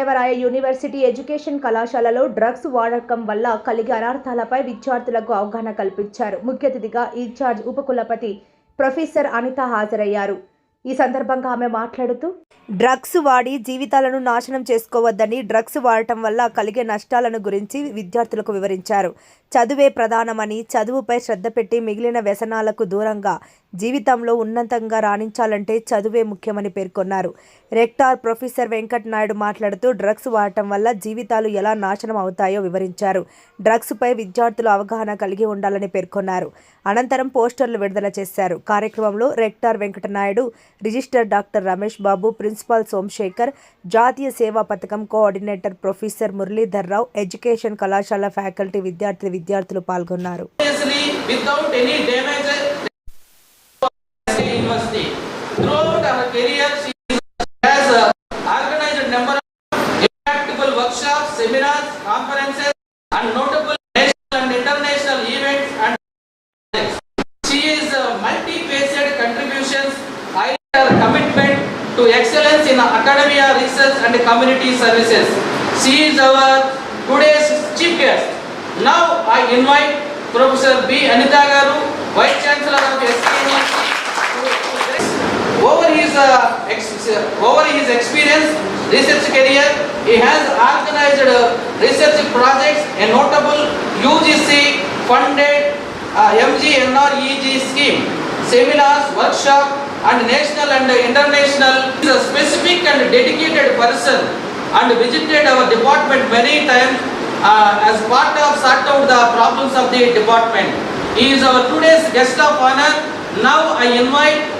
Krishnadevaraya university education కళాశాలలో drugs వాడకం వల్ల కలిగే అనర్థాలపై విద్యార్థులకు అవగాహన కల్పించారు. ముఖ్య అతిథిగా ఇన్ఛార్జ్ ఉపకులపతి ప్రొఫెసర్ అనిత హాజరయ్యారు. ఈ సందర్భంగా ఆమె మాట్లాడుతూ డ్రగ్స్ వాడి జీవితాలను నాశనం చేసుకోవద్దని డ్రగ్స్ వాడటం వల్ల కలిగే నష్టాలను గురించి విద్యార్థులకు వివరించారు. చదువే ప్రధానమని చదువుపై శ్రద్ధ పెట్టి మిగిలిన వ్యసనాలకు దూరంగా జీవితంలో ఉన్నతంగా రాణించాలంటే చదువే ముఖ్యమని పేర్కొన్నారు. రెక్టార్ ప్రొఫెసర్ వెంకట్ నాయుడు మాట్లాడుతూ డ్రగ్స్ వాడటం వల్ల జీవితాలు ఎలా నాశనం అవుతాయో వివరించారు. డ్రగ్స్పై విద్యార్థులు అవగాహన కలిగి ఉండాలని పేర్కొన్నారు. అనంతరం పోస్టర్లు విడుదల చేశారు. కార్యక్రమంలో rector Venkatanaidu registrar doctor Ramesh Babu principal Somashekar జాతీయ సేవా పథకం coordinator professor Muralidhar Rao education కళాశాల ఫ్యాకల్టీ విద్యార్థి విద్యార్థులు పాల్గొన్నారు. University. Throughout her career, she has uh, organized a number of impactful workshops, seminars, conferences, and notable national and international events and projects. She is uh, multi-faceted contributions, her commitment to excellence in academia, research, and community services. She is our today's chief guest. Now I invite Professor B. Anita Garu, Vice Chancellor of SKU. Over his, uh, over his experience, research career, he has organized uh, research projects, a notable UGC funded uh, MGNREG scheme, seminars, workshop, and national and international. He is a specific and dedicated person and visited our department many times uh, as part of sort out the problems of the department. He is our today's guest of honor. Now I invite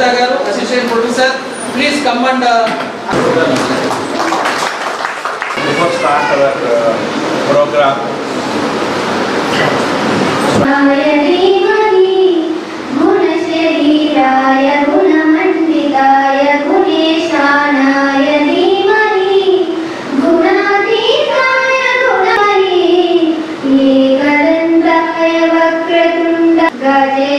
Garu, Assistant Professor, please come and uh, Before start our uh, program, य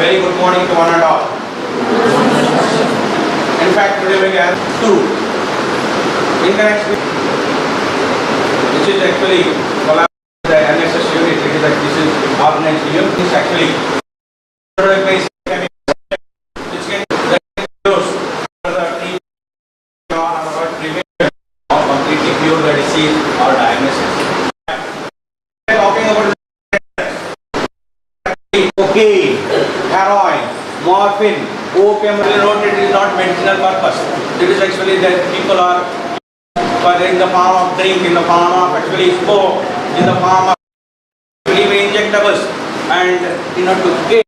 very good morning to one and all. In fact, today we have two interaction which is actually collaborated the NSS unit, it is this is organized unit, this actually or diagnosis. Talking about cocaine, heroin, morphine, opium, we note it is not medicinal purpose. It is actually that people are in the form of drink, in the form of actually smoke, in the form of even injectables and you know to get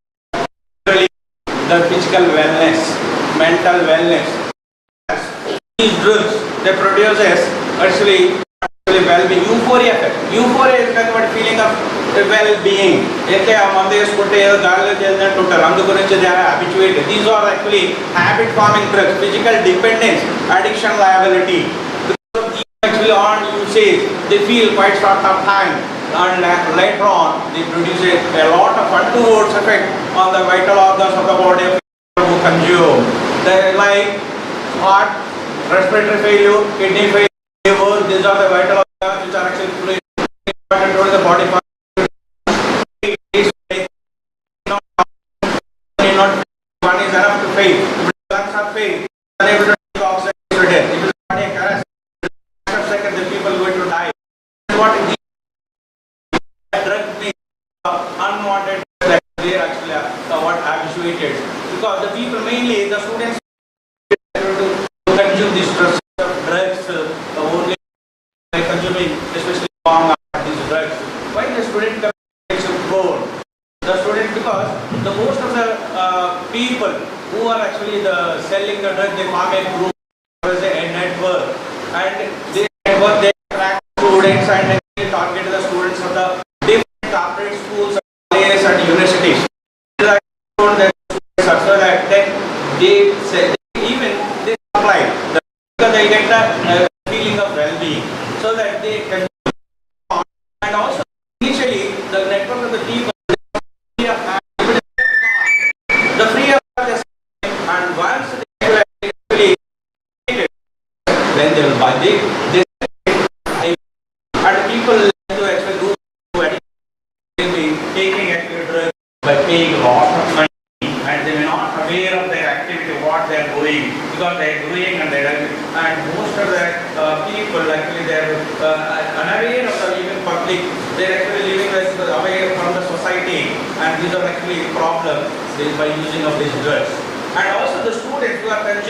the physical wellness, mental wellness. These drugs, they produces actually, actually well-being, euphoria effect. Euphoria is of feeling of well-being. అయితే ఆ మందు వేసుకుంటే ఏదో గాలిలో చేసినట్టు ఉంటారు అందు గురించి they are habituated these are actually habit forming drugs physical dependence addiction liability actually on usage, they feel quite short of time and la- later on they produce a, a lot of untoward effect on the vital organs of the body of people who consume. They like heart, respiratory failure, kidney failure, liver, these are the vital organs which are actually fully important to the body. faith. Who are actually the selling the drug, they form group once they actually then they will buy they, they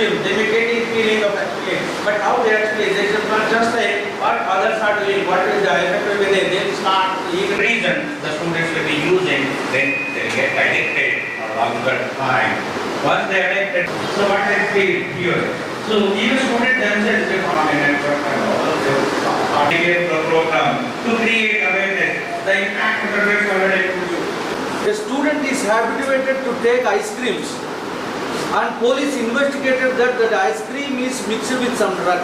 who they may get a feeling of actually, but how they actually, they just not just like what others are doing, what is the effect will be there, they'll start, even reason the students will be using, then they'll get addicted for longer time. Once they are addicted, so what they feel here. So even students themselves, they form a network and all, they articulate the program to create awareness, the impact of the already to you. A student is habituated to take ice creams and police investigated that the ice cream is mixed with some drug.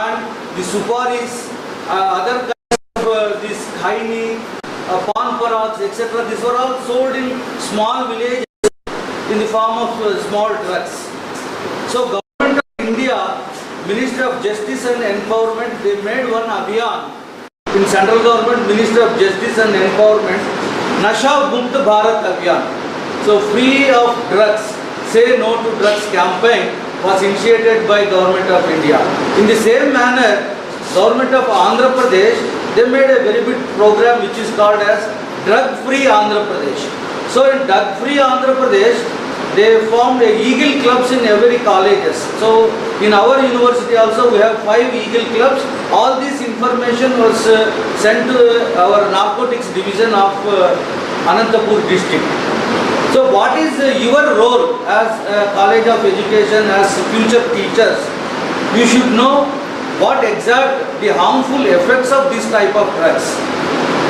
And the suparis, uh, other kinds of uh, this kaini, uh, pan paraks, etc. These were all sold in small villages in the form of uh, small drugs. So government of India, Ministry of Justice and Empowerment, they made one abhiyan in central government, Ministry of Justice and Empowerment, Nasha Mukt Bharat Abhiyan. So free of drugs, say no to drugs campaign was initiated by government of India. In the same manner, government of Andhra Pradesh, they made a very big program which is called as Drug Free Andhra Pradesh. So in Drug Free Andhra Pradesh, they formed eagle clubs in every colleges. So in our university also we have five eagle clubs. All this information was uh, sent to our narcotics division of uh, Anantapur district. So what is uh, your role as a college of education, as future teachers? You should know what exact the harmful effects of this type of drugs.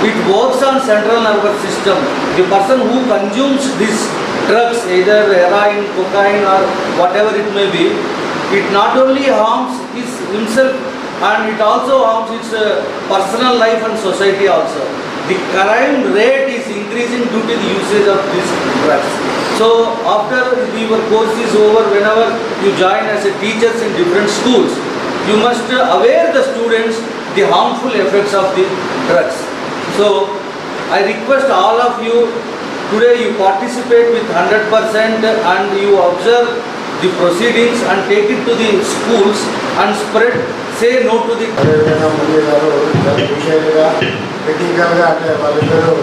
It works on central nervous system. The person who consumes these drugs, either heroin, cocaine or whatever it may be, it not only harms his, himself and it also harms his uh, personal life and society also. The crime rate is increasing due to the usage of these drugs. So after your course is over, whenever you join as a teachers in different schools, you must aware the students the harmful effects of the drugs. So I request all of you, today you participate with 100% and you observe the proceedings and take it to the schools and spread, say no to the టెక్నికల్గా అంటే వాళ్ళిద్దరూ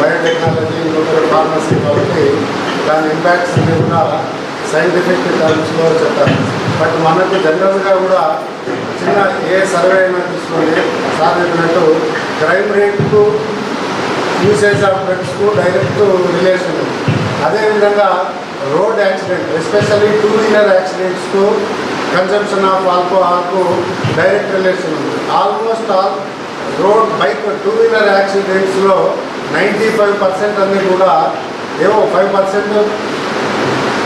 biotechnology ఇంకొకరు pharmacy కాబట్టి దాని impacts అన్ని కూడా scientific టర్మ్స్లో చెప్తారు but మనకు జనరల్గా కూడా చిన్న ఏ సర్వే అయినా తీసుకొని సాధించినట్టు క్రైమ్ రేట్కు యూసేజ్ ఆఫ్ డ్రగ్స్కు డైరెక్ట్ రిలేషన్ ఉంది. అదేవిధంగా road accident especially two wheeler యాక్సిడెంట్స్కు consumption of ఆల్కోహాల్కు డైరెక్ట్ రిలేషన్ ఉంది. Almost all road bike two wheeler యాక్సిడెంట్స్లో ninety five percent అన్నీ కూడా ఏవో ఫైవ్ పర్సెంట్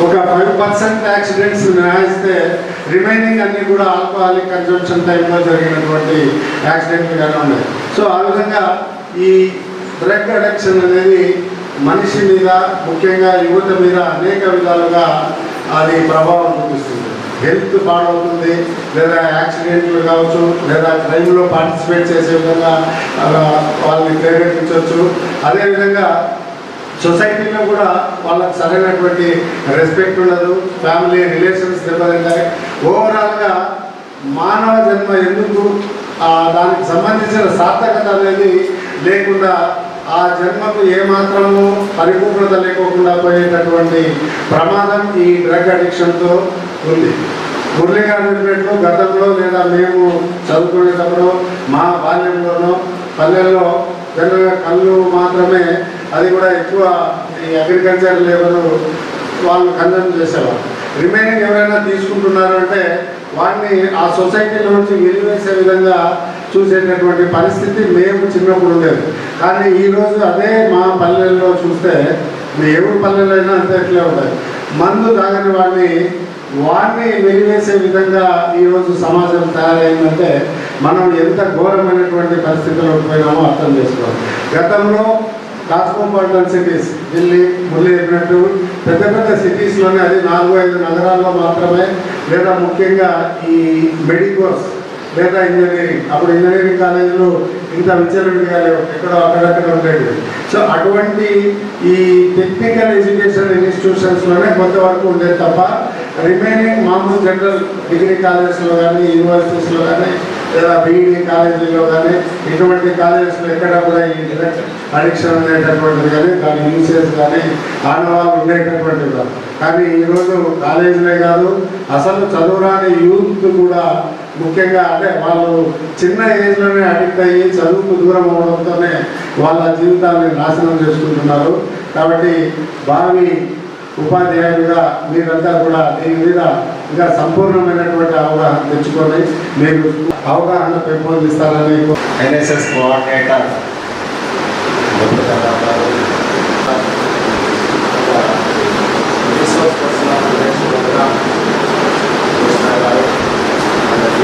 ఒక ఫైవ్ పర్సెంట్ యాక్సిడెంట్స్ మినహాయిస్తే రిమైనింగ్ అన్నీ కూడా ఆల్కహాలిక్ కన్జంప్షన్ టైంలో జరిగినటువంటి యాక్సిడెంట్లుగానే ఉన్నాయి సో ఆ విధంగా ఈ డ్రగ్ అడిక్షన్ అనేది మనిషి మీద ముఖ్యంగా యువత మీద అనేక విధాలుగా అది ప్రభావం చూపిస్తుంది. హెల్త్ పాడవుతుంది లేదా యాక్సిడెంట్లు కావచ్చు లేదా క్రైమ్లో పార్టిసిపేట్ చేసే విధంగా వాళ్ళని ప్రేరేపించవచ్చు. అదేవిధంగా సొసైటీలో కూడా వాళ్ళకి సరైనటువంటి రెస్పెక్ట్ ఉండదు ఫ్యామిలీ రిలేషన్స్ దెబ్బతింటాయి. ఓవరాల్గా మానవ జన్మ ఎందుకు దానికి సంబంధించిన సార్థకత అనేది లేకుండా ఆ జన్మకు ఏమాత్రము పరిపూర్ణత లేకోకుండా పోయేటటువంటి ప్రమాదం ఈ డ్రగ్ అడిక్షన్తో ఉంది. మురళి చెప్పినట్లు గతంలో లేదా మేము చదువుకునేటప్పుడు మా బాల్యంలోనో పల్లెల్లో జనరల్గా కళ్ళు మాత్రమే అది కూడా ఎక్కువ ఈ అగ్రికల్చర్ లేబర్ వాళ్ళు కన్సర్న్ చేసేవారు. రిమైనింగ్ ఎవరైనా తీసుకుంటున్నారంటే వాడిని ఆ సొసైటీలో నుంచి వెలివేసే విధంగా చూసేటటువంటి పరిస్థితి మేము చిన్నప్పుడు లేదు కానీ ఈరోజు అదే మా పల్లెల్లో చూస్తే మేము ఎవరి పల్లెలైనా అంతే ఎట్లే ఉంటాయి మందు తాగని వాడిని వాడిని వెలివేసే విధంగా ఈరోజు సమాజం తయారైందంటే మనం ఎంత ఘోరమైనటువంటి పరిస్థితుల్లో పోయినామో అర్థం చేసుకోవాలి. గతంలో కాస్మోపాలిటన్ సిటీస్ ఢిల్లీ మురళి చెప్పినట్టు పెద్ద పెద్ద సిటీస్లోనే అది నాలుగు ఐదు నగరాల్లో మాత్రమే లేదా ముఖ్యంగా ఈ మెడికోర్స్ లేదా ఇంజనీరింగ్. అప్పుడు ఇంజనీరింగ్ కాలేజీలు ఇంత విచ్చలవిడిగా లేవు ఎక్కడో అక్కడక్కడ ఉండేవి సో అటువంటి ఈ టెక్నికల్ ఎడ్యుకేషన్ ఇన్స్టిట్యూషన్స్లోనే కొంతవరకు ఉండేది తప్ప రిమైనింగ్ మామూలు జనరల్ డిగ్రీ కాలేజెస్లో కానీ యూనివర్సిటీస్లో కానీ లేదా బీఈడీ కాలేజీలో కానీ ఇటువంటి కాలేజెస్లో ఎక్కడ కూడా ఈ అడిక్షన్ అనేటటువంటిది కానీ దాని యూసేజ్ కానీ ఆనవాళ్ళు ఉండేటటువంటిది కానీ ఈరోజు కాలేజీలే కాదు అసలు చదువురాని యూత్ కూడా ముఖ్యంగా అంటే వాళ్ళు చిన్న ఏజ్లోనే అడిక్ట్ అయ్యి చదువుకు దూరం అవడంతోనే వాళ్ళ జీవితాన్ని నాశనం చేసుకుంటున్నారు. కాబట్టి భావి ఉపాధ్యాయులుగా మీరంతా కూడా దీని మీద ఇంకా సంపూర్ణమైనటువంటి అవగాహన తెచ్చుకొని మీరు అవగాహన పెంపొందిస్తారని NSS coordinator.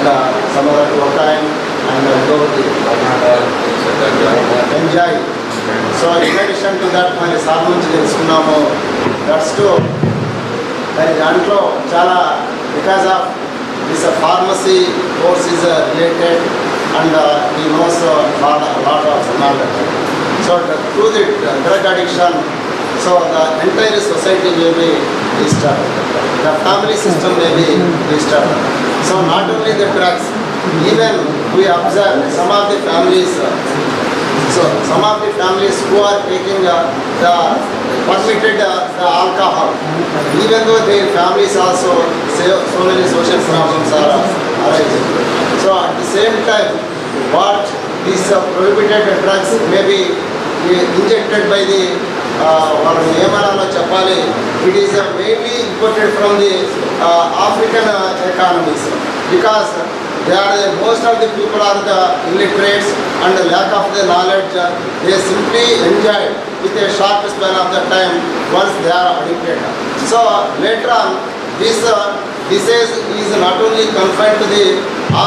and uh, some other cocaine and uh, dopey, enjoy. So in addition to that, మరి సార్ నుంచి తెలుసుకున్నాము. దట్స్ టు మరి దాంట్లో చాలా because of this pharmacy course is related and ఈ knows lot lot of knowledge so to the drug addiction so the entire society may be disturb the family system may be disturb So not only the drugs even we observe some of the families So some of the families who are taking uh, the permitted uh, the alcohol, even though their families also so, so many social problems are arising. So at the same time, what these uh, prohibited drugs may be uh, injected by the uh, వాళ్ళ నియమనాల్లో చెప్పాలి it is mainly imported from the African economies because they are the, most of the people are the illiterates and the lack of the knowledge uh, they simply enjoy with a short span of the time once they are addicted so later on this uh, disease is not only confined to the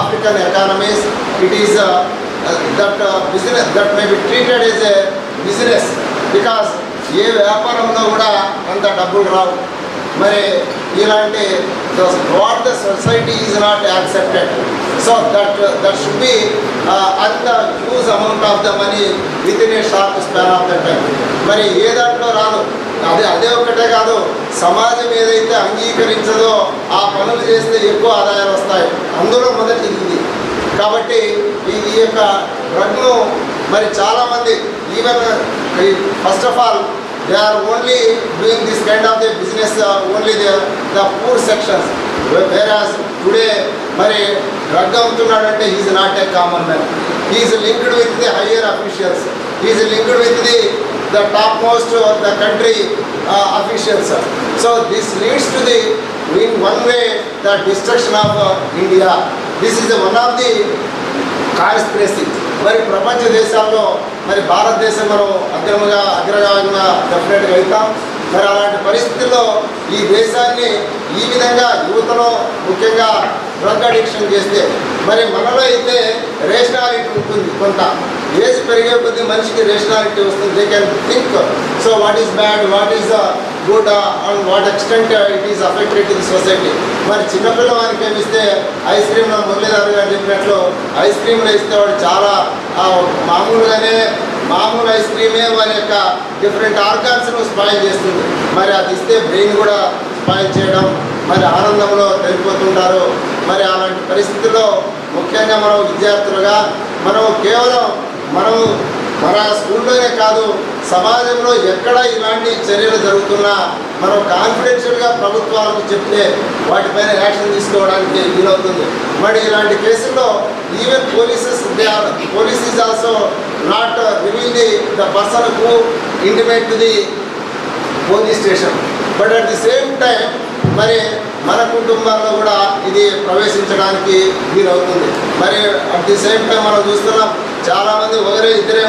african economies it is uh, uh, that uh, business that may be treated as a business because ఏ వ్యాపారంలో కూడా అంత డబ్బులు రావు మరి ఇలాంటి what the society is not accepted so that that should be అంత huge amount of the money with in a short span of the time మరి ఏ దాంట్లో రాదు? అదే అదే ఒకటే కాదు. సమాజం ఏదైతే అంగీకరించదో ఆ పనులు చేస్తే ఎక్కువ ఆదాయాలు వస్తాయి. అందులో మొదటి ఇది. కాబట్టి ఈ ఈ యొక్క డ్రగ్ను మరి చాలామంది even first of all they are only doing this kind of the business only the the poor sections whereas today మరి drug అమ్ముతున్నాడంటే is not a common man is linked with the higher officials is linked with the the top most the country officials so this leads to the in one way the destruction of India this is one of the conspiracy మరి ప్రపంచ దేశాల్లో మరి భారతదేశం మనం అగ్రముగా అగ్రగామిగా డెఫినెట్గా అవుతాం మరి అలాంటి పరిస్థితుల్లో ఈ దేశాన్ని ఈ విధంగా యువతలో ముఖ్యంగా డ్రగ్ అడిక్షన్ చేస్తే మరి మనలో అయితే రేషనాలిటీ ఉంటుంది కొంత. ఏజ్ పెరిగే కొద్దీ మనిషికి రేషనాలిటీ వస్తుంది. They can think so what is bad what is the good and what extent it is affected to society మరి చిన్నపిల్లవానికి ఏమిస్తే ఐస్ క్రీమ్ మురళీధర్ గారు చెప్పినట్లు ఐస్ క్రీమ్లు ఇస్తే వాడు చాలా మామూలుగానే మామూలు ఐస్ క్రీమే వారి యొక్క డిఫరెంట్ ఆర్గాన్స్ను స్పాయిల్ చేస్తుంది. మరి అది ఇస్తే బ్రెయిన్ కూడా స్పాయిల్ చేయడం మరి ఆనందంలో తెలిపోతుంటారు మరి అలాంటి పరిస్థితుల్లో ముఖ్యంగా మనం విద్యార్థులుగా మనం కేవలం మనం మన స్కూల్లోనే కాదు సమాజంలో ఎక్కడ ఇలాంటి చర్యలు జరుగుతున్నా మనం కాన్ఫిడెన్షియల్గా ప్రభుత్వాలకు చెప్తే వాటిపైన యాక్షన్ తీసుకోవడానికి వీలవుతుంది. మరి ఇలాంటి కేసుల్లో even polices they are police is also not reveal the the person who intimate to the police station. But at the same time మరి మన కుటుంబాల్లో కూడా ఇది ప్రవేశించడానికి వీలవుతుంది. మరి అట్ ది సేమ్ టైం మనం చూస్తున్నాం చాలామంది ఒకరే ఇద్దరే